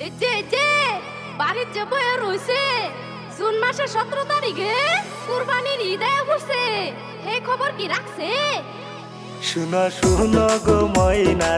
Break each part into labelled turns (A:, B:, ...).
A: এই যে এই যে, বাড়ির যে বয়ে রয়েছে জুন মাসের সতেরো তারিখে কুরবানির ঈদ ঘুরছে এই খবর কি রাখছে?
B: শোনা শোনা গো
C: ময়না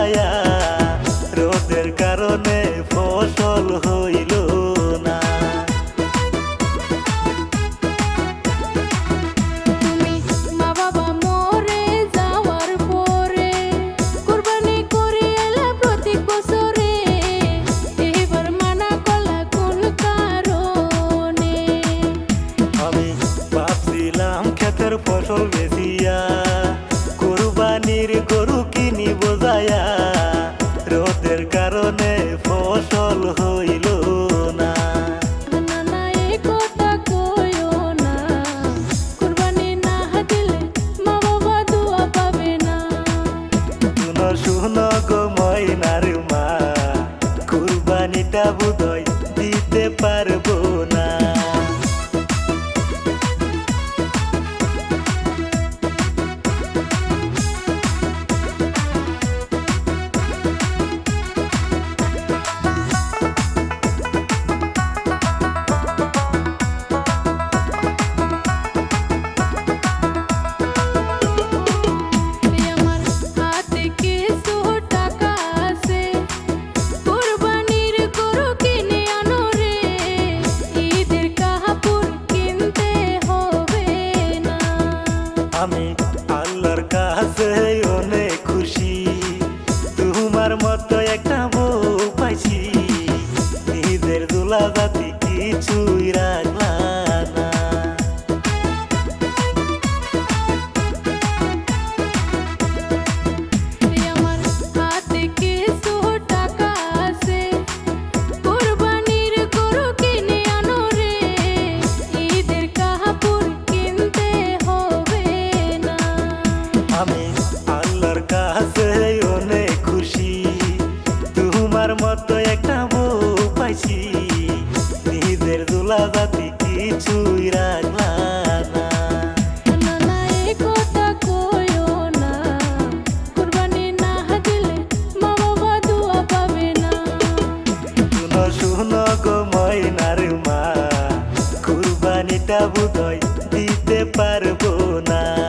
C: आया কথা
B: শোনা গো para matar. পারব না।